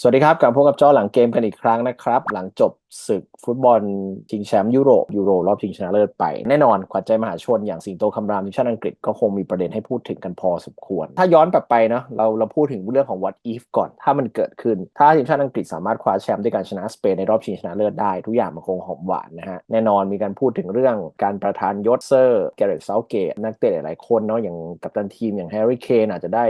สวัสดีครับกลับพบกับจอหลังเกมกันอีกครั้งนะครับ หลังจบศึกฟุตบอลชิงแชมป์ยุโรปยูโรรอบชิงชนะเลิศไป แน่นอนขวัญใจมหาชนอย่างสิงโตคำรามทีมชาติอังกฤษก็คงมีประเด็นให้พูดถึงกันพอสมควร ถ้าย้อนกลับไปเนาะเราเราพูดถึงเรื่องของ what if ก่อนถ้ามันเกิดขึ้น ถ้าทีมชาติอังกฤษสามารถคว้าแชมป์ด้วยการชนะสเปนในรอบชิงชนะเลิศได้ ทุกอย่างมันคงหอมหวานนะฮะแน่นอนมีการพูดถึงเรื่องการประทานยศเซอร์แกเรตเซาเกตนักเตะหลายๆคนเนาะอย่างกัปตันทีมอย่างแฮร์รี่เคนอาจจะได้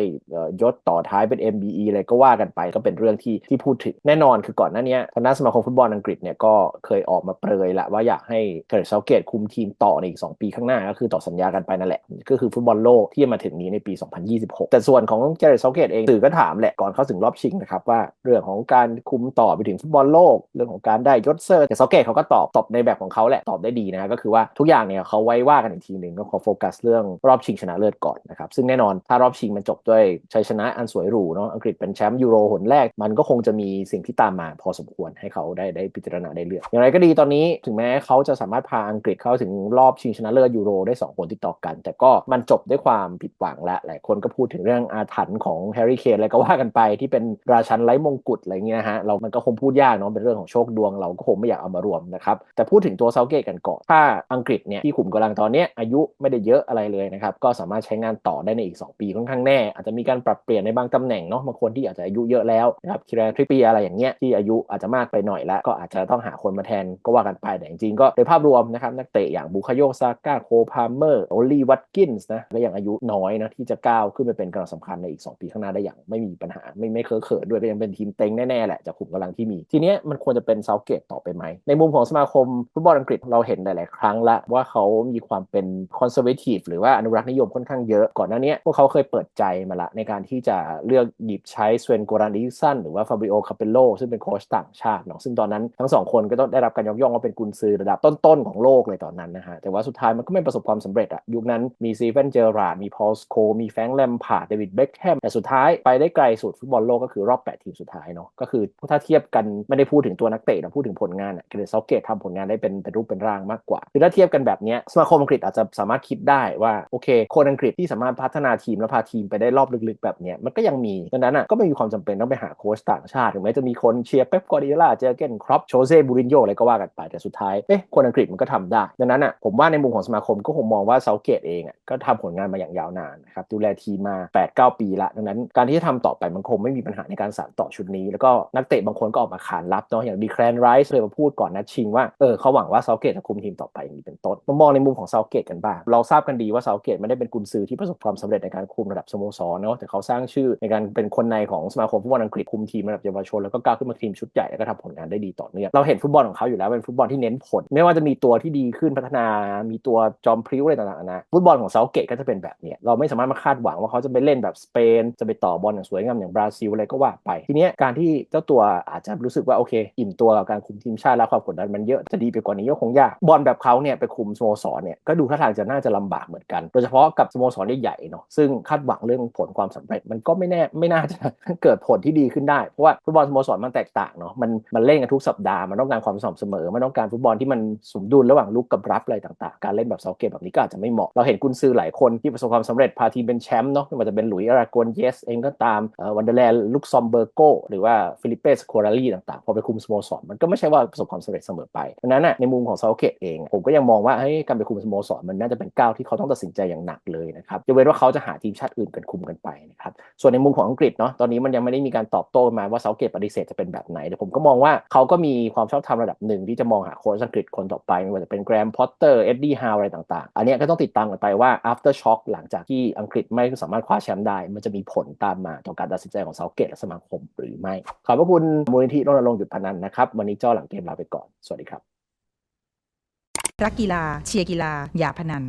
ยศต่อท้ายเป็น MBE อะไรก็ว่ากันไปก็เป็นเรื่องที่ที่พูดถึงแน่นอนคือก่อนหน้านี้ทางด้านสมาคมฟุตบอลอังกฤษเนี่ยก็เคยออกมาเปรยละว่าอยากให้แกเรตเซาเกตคุมทีมต่อในอีก 2 ปีข้างหน้า ก็คือต่อสัญญากันไปนั่นแหละ ก็คือฟุตบอลโลกที่มาถึงนี้ในปี 2026 แต่ส่วนของแกเรตเซาเกตเองสื่อก็ถามแหละก่อนเข้าถึงรอบชิงนะครับว่าเรื่องของการคุมต่อไปถึงฟุตบอลโลก เรื่องของการได้ยศเซอร์แต่เซาเกตเขาก็ตอบตอบในแบบของเขาแหละตอบได้ดีนะฮะก็คือว่าทุกอย่างเนี่ยเขาไว้ว่ากันอีกทีหนึ่งก็ขอโฟกัสเรื่องรอบชิงชนะเลิศก่อนนะครับซึ่งแน่นอนถ้ารอบชิงมันจบด้วยชัยชนะอันสวยหรูเนาะอังกฤษเป็นแชมป์ยูโรหนแรก มันก็คงจะมีสิ่งที่ตามมาพอสมควรให้เขาได้ได้พิจารณาได้เลือก อย่างไรก็ดีตอนนี้ถึงแม้เขาจะสามารถพาอังกฤษเข้าถึงรอบชิงชนะเลิศยูโรได้ 2 คนติดต่อกัน แต่ก็มันจบด้วยความผิดหวังและหลายคนก็พูดถึงเรื่องอาถรรพ์ของแฮร์รี่เคนอะไรก็ว่ากันไปที่เป็นราชันไร้มงกุฎอะไรเงี้ยนะฮะเรามันก็คงพูดยากเนาะเป็นเรื่องของโชคดวงเราก็คงไม่อยากเอามารวมนะครับแต่พูดถึงตัวเซาเกตกันก่อนถ้าอังกฤษเนี่ยที่ขุมกำลังตอนนี้อายุไม่ได้เยอะอะไรเลยนะครับก็สามารถใช้งานต่อได้ในอีก 2 ปีค่อนข้างแน่ อาจจะมีการปรับเปลี่ยนในบางตำแหน่งเนาะบางคนที่อาจจะอายุเยอะแล้วนะครับคิราทริปปีอะไรอย่างเงี้ยที่อายุอาจจะมากไปหน่อยแล้วก็อาจจะต้องหาคนมาแทนก็ว่ากันไปแต่จริงๆก็โดยภาพรวมนะครับนักเตะอย่างบุคโยซาก้าโคพาเมอร์โอลีวัตกินส์นะและอย่างอายุน้อยนะที่จะก้าวขึ้นไปเป็นกำลังสำคัญในอีก 2 ปีข้างหน้าได้อย่างไม่มีปัญหาไม่ไม่เคอะเขินด้วยก็ยังเป็นทีมเต็งแน่ๆแหละจากขุมกำลังที่มี ทีเนี้ยมันควรจะเป็นเซาเกตต่อไปไหม ในมุมของสมาคมฟุตบอลอังกฤษเราเห็นหลายๆครั้งละว่าเขามีความเป็นคอนเซอร์เวทีฟหรือว่าอนุรักษ์นิยมค่อนข้างเยอะก่อนหน้านี้พวกเขาเคยเปิดใจมาละในการที่จะเลือกหยิบใช้สเวนโกรันดิสันหรือว่าฟาบิโอคาเปโลซึ่งเป็นโค้ชต่างชาติเนาะซึ่งตอนนั้นทั้งสองคนก็ต้องได้รับการยกย่องว่าเป็นกุนซือระดับต้นๆของโลกเลยตอนนั้นนะฮะแต่ว่าสุดท้ายมันก็ไม่ประสบความสำเร็จอะยุคนั้นมีซีเฟนเจอราร์ดมีพอลสโคมีแฟงแลมพาดเดวิดเบคแฮมแต่สุดท้ายไปได้ไกลสุดฟุตบอลโลกก็คือรอบ 8 ทีมสุดท้ายเนาะก็คือถ้าเทียบกันไม่ได้พูดถึงตัวนักเตะนะพูดถึงผลงานอะเกเรตเซาเกตทำผลงานได้เป็นเป็นรูปเป็นร่างมากกว่าคือถ้าเทียบกันแบบนี้สมาคมอังกฤษอาจจะสามารถคิดได้ว่าโอเค คนอังกฤษที่สามารถพัฒนาทีมและพาทีมไปได้รอบลึกๆ แบบนี้มันก็ยังมีดังนั้นอะก็ไม่มีความจำเป็นต้องไปหาโค้ชต่างชาติถึงแม้จะมีคนเชียร์เป๊ปกวาร์ดิโอลาเจอเกนครอปโชเซ่บูรินโญ่อะไรก็ว่ากันไปแต่สุดท้ายเอ๊ะคนอังกฤษมันก็ทำได้ ดังนั้นอะผมว่าในมุมของสมาคมก็คงมองว่าเซาเกตเองอะก็ทำผลงานมาอย่างยาวนานนะครับดูแลทีมมา 8-9 ปีละดังนั้นการที่จะทำต่อไปมันคงไม่มีปัญหาในการสานต่อชุดนี้ แล้วก็นักเตะบางคนก็ออกมาขานรับเนาะอย่างดีแคลนไรส์เคยมาพูดก่อนนัดชิงว่าเออเขาหวังว่าเซาเกตจะคุมทีมต่อไปอย่างนี้เป็นต้นมามองในมุมของเซาเกตกันบ้างเราทราบกันดีว่าเซาเกตไม่ได้เป็นกุนซือที่ประสบความสำเร็จในการคุมระดับสโมสรเนาะแต่เขาสร้างชื่อในการเป็นคนในของสมาคมฟุตบอลอังกฤษคุมทีมระดับเยาวชนแล้วก็ก้าวขึ้นมาทีมชุดใหญ่แล้วก็ทำผลงานได้ดีต่อเนื่องเราเห็นฟุตบอลของเขาอยู่แล้วเป็นฟุตบอลที่เน้นผล ไม่ว่าจะมีตัวที่ดีขึ้นพัฒนา มีตัวจอมพริ้วอะไรต่างๆนะฟุตบอลของเซาเกตก็จะเป็นแบบเนี้ยเราไม่สามารถมาคาดหวังว่าเขาจะไปเล่นแบบสเปน จะไปต่อบอลอย่างสวยงามอย่างบราซิลอะไรก็ว่าไปทีเนี้ยการที่เจ้าตัวอาจจะรู้สึกว่าโอเค อิ่มตัวกับการคุมทีมชาติแล้วความกดดันมันเยอะจะดีไปกว่านี้ก็คงยากบอลแบบเขาเนี่ยไปคุมสโมสรเนี่ยก็ดูท่าทางจะน่าจะลำบากเหมือนกัน โดยเฉพาะกับสโมสรใหญ่ๆเนาะซึ่งคาดหวังเรื่องผลความสำเร็จมันก็ไม่แน่ไม่น่าจะเกิดผลที่ดีขึ้นได้เพราะว่าฟุตบอลสโมสรมันแตกต่างเนาะมันมันเล่นกันทุกสัปดาห์มันต้องการความสม่ำเสมอ มันต้องการฟุตบอลที่มันสมดุลระหว่างลุกกับรับอะไรต่างๆ การเล่นแบบเซาเกตแบบนี้ก็อาจจะไม่เหมาะ เราเห็นกุนซือหลายคนที่ประสบความสำเร็จพาทีมเป็นแชมป์เนาะไม่ว่าจะเป็นหลุยส์อารากอนเยสเองก็ตามวันเดอร์แลนด์ลุกซอมเบอร์โกหรือว่าฟิลิปเปสโคราลีต่างๆ พอไปคุมสโมสรมันก็ไม่ใช่ว่าประสบความสำเร็จเสมอไปดังนั้นน่ะในมุมของเซาเกตเองผมก็ยังมองว่าเฮ้ยการไปคุมสโมสรมันน่าจะเป็นก้าวที่เขาต้องตัดสินใจอย่างหนักเลยนะครับจะเว้นว่าเขาจะหาทีมชาติอื่นกันคุมกันไปนะครับส่วนในมุมของอังกฤษเนาะตอนนี้มันยังไม่ได้มีการตอบโต้มาว่าเซาเกตปฏิเสธจะเป็นแบบไหนแต่ผมก็มองว่าเขาก็มีความชอบธรรมระดับหนึ่งที่จะมองหาโค้ชอังกฤษคนต่อไปไม่ว่าจะเป็นแกรมพอตเตอร์เอ็ดดี้ฮาวอะไรต่างๆ อันนี้ก็ต้องติดตามกันไปว่า after shock หลังจากที่อังกฤษไม่สามารถคว้าแชมป์ได้ มันจะมีผลตามมาต่อการตัดสินใจของเซาเกตและสมาคมหรือไม่ ขอบพระคุณมูลนิธิรณรงค์หยุดพนันนะครับวันนี้เจ้าหลังเกมลาไปก่อน สวัสดีครับรักกีฬาเชียร์กีฬาอย่าพนัน